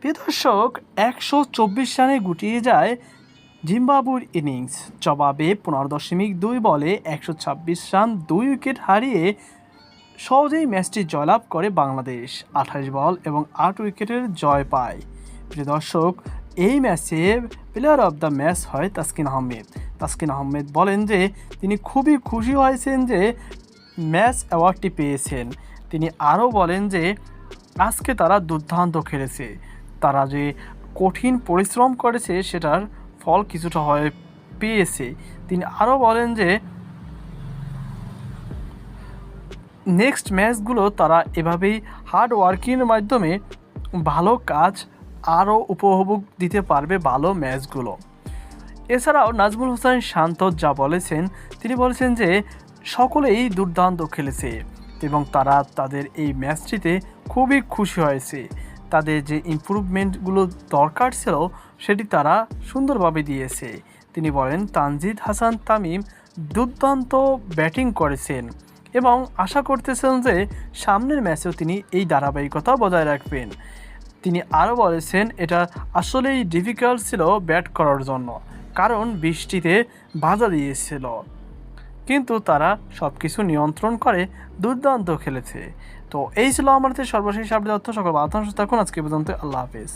প্রিয় একশো চব্বিশ রানে গুটিয়ে যায় জিম্বাবুর ইনিংস। জবাবে পনেরো দশমিক দুই বলে একশো ছাব্বিশ রান, দুই উইকেট হারিয়ে সহজেই ম্যাচটি জয়লাভ করে বাংলাদেশ। আঠাশ বল এবং আট উইকেটের জয় পায়। প্রিয় দর্শক, এই ম্যাচে প্লেয়ার অফ দ্য ম্যাচ হয় তাসকিন আহমেদ। তাসকিন আহমেদ বলেন যে, তিনি খুবই খুশি হয়েছেন যে ম্যাচ অ্যাওয়ার্ডটি পেয়েছেন। তিনি আরও বলেন যে, আজকে তারা দুর্দান্ত খেলেছে। তারা যে কঠিন পরিশ্রম করেছে সেটার ফল কিছুটা হয় পেয়েছে। তিনি আরও বলেন যে, নেক্সট ম্যাচগুলো তারা এভাবেই হার্ড ওয়ার্কিংয়ের মাধ্যমে ভালো কাজ আরও উপভোগ দিতে পারবে ভালো ম্যাচগুলো। এছাড়াও নাজমুল হোসেন শান্ত যা বলেছেন, তিনি বলেছেন যে, সকলেই দুর্দান্ত খেলেছে এবং তারা তাদের এই ম্যাচটিতে খুবই খুশি হয়েছে। তাদের যে ইমপ্রুভমেন্টগুলো দরকার ছিল, সেটি তারা সুন্দরভাবে দিয়েছে। তিনি বলেন, তানজিদ হাসান তামিম দুর্দান্ত ব্যাটিং করেছেন এবং আশা করতেছেন যে সামনের ম্যাচেও তিনি এই ধারাবাহিকতা বজায় রাখবেন। তিনি আরও বলেছেন, এটা আসলেই ডিফিকাল্ট ছিল ব্যাট করার জন্য, কারণ বৃষ্টিতে বাধা দিয়েছিল। কিন্তু তারা সব কিছু নিয়ন্ত্রণ করে দুর্দান্ত খেলেছে। তো এই ছিল আমাদের সর্বশেষ আপডেট অর্থ সকল বাতাংশ থাকুন আজকে পর্যন্ত আল্লাহ হাফিজ।